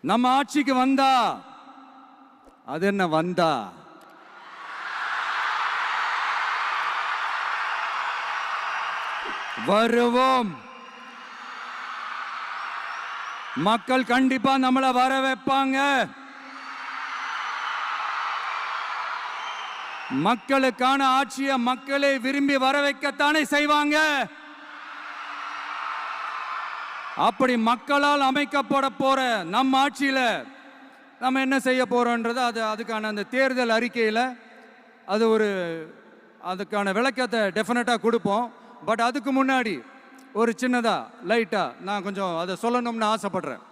நம்ம ஆட்சிக்கு வந்தா அது என்ன வந்தா? வருவோம். மக்கள் கண்டிப்பா நம்மளை வர வைப்பாங்க. மக்களுக்கான ஆட்சியை மக்களே விரும்பி வர வைக்கத்தானே செய்வாங்க. அப்படி மக்களால் அமைக்கப்பட போற நம்ம ஆட்சியில நம்ம என்ன செய்ய போறோன்றது அது அதுக்கான அந்த தேர்தல் அறிக்கையில் அது ஒரு அதுக்கான விளக்கத்தை டெஃபினட்டாக கொடுப்போம். பட் அதுக்கு முன்னாடி ஒரு சின்னதா லைட்டா நான் கொஞ்சம் அதை சொல்லணும்னு ஆசைப்படுறேன்.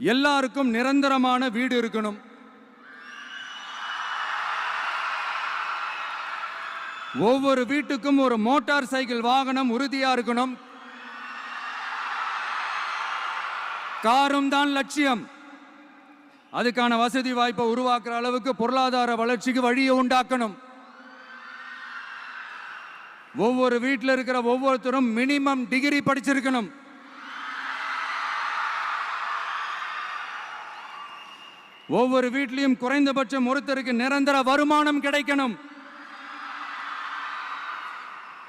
எல்லாருக்கும் நிரந்தரமான வீடு இருக்கணும். ஒவ்வொரு வீட்டுக்கும் ஒரு மோட்டார் சைக்கிள் வாகனம் உறுதியா இருக்கணும். காரும் தான் லட்சியம். அதுக்கான வசதி வாய்ப்பை உருவாக்குற அளவுக்கு பொருளாதார வளர்ச்சிக்கு வழியை உண்டாக்கணும். ஒவ்வொரு வீட்டில் இருக்கிற ஒவ்வொருத்தரும் மினிமம் டிகிரி படிச்சிருக்கணும். ஒவ்வொரு வீட்லையும் குறைந்தபட்சம் ஒருத்தருக்கு நிரந்தர வருமானம் கிடைக்கணும்.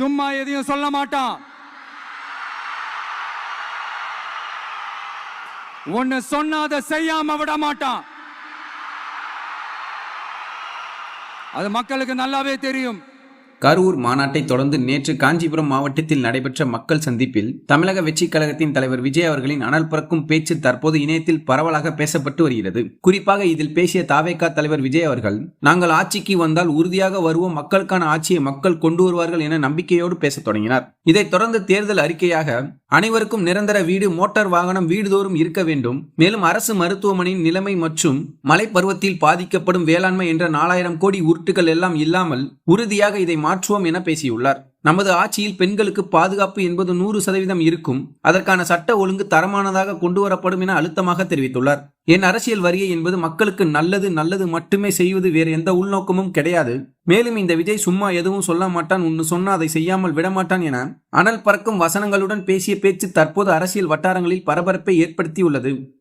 சும்மா எதையும் சொல்ல மாட்டான். ஒன்னு சொன்னாத அதை செய்யாம விட மாட்டான். அது மக்களுக்கு நல்லாவே தெரியும். கரூர் மாநாட்டை தொடர்ந்து நேற்று காஞ்சிபுரம் மாவட்டத்தில் நடைபெற்ற மக்கள் சந்திப்பில் தமிழக வெற்றிக் கழகத்தின் தலைவர் விஜய் அவர்களின் அனல் பறக்கும் பேச்சு தற்போது இணையத்தில் பரவலாக பேசப்பட்டு வருகிறது. குறிப்பாக இதில் பேசிய தாவேகா தலைவர் விஜய் அவர்கள் நாங்கள் ஆட்சிக்கு வந்தால் உறுதியாக வருவோம் மக்களுக்கான ஆட்சியை மக்கள் கொண்டு வருவார்கள் என நம்பிக்கையோடு பேசத் தொடங்கினார். இதைத் தொடர்ந்து தேர்தல் அறிக்கையாக அனைவருக்கும் நிரந்தர வீடு மோட்டார் வாகனம் வீடுதோறும் இருக்க வேண்டும். மேலும் அரசு மருத்துவமனையின் நிலைமை மற்றும் மலைப்பருவத்தில் பருவத்தில் பாதிக்கப்படும் வேளாண்மை என்ற நாலாயிரம் கோடி உருட்டுகள் எல்லாம் இல்லாமல் உறுதியாக இதை மாற்றுவோம் என பேசியுள்ளார். நமது ஆட்சியில் பெண்களுக்கு பாதுகாப்பு என்பது நூறு சதவீதம் இருக்கும். அதற்கான சட்ட ஒழுங்கு தரமானதாக கொண்டு வரப்படும் என அழுத்தமாக தெரிவித்துள்ளார். என் அரசியல் வருகை என்பது மக்களுக்கு நல்லது நல்லது மட்டுமே செய்வது வேறு எந்த உள்நோக்கமும் கிடையாது. மேலும் இந்த விஜய் சும்மா எதுவும் சொல்ல மாட்டான் உன்னு சொன்னா அதை செய்யாமல் விடமாட்டான் என அனல் பறக்கும் வசனங்களுடன் பேசிய பேச்சு தற்போது அரசியல் வட்டாரங்களில் பரபரப்பை ஏற்படுத்தியுள்ளது.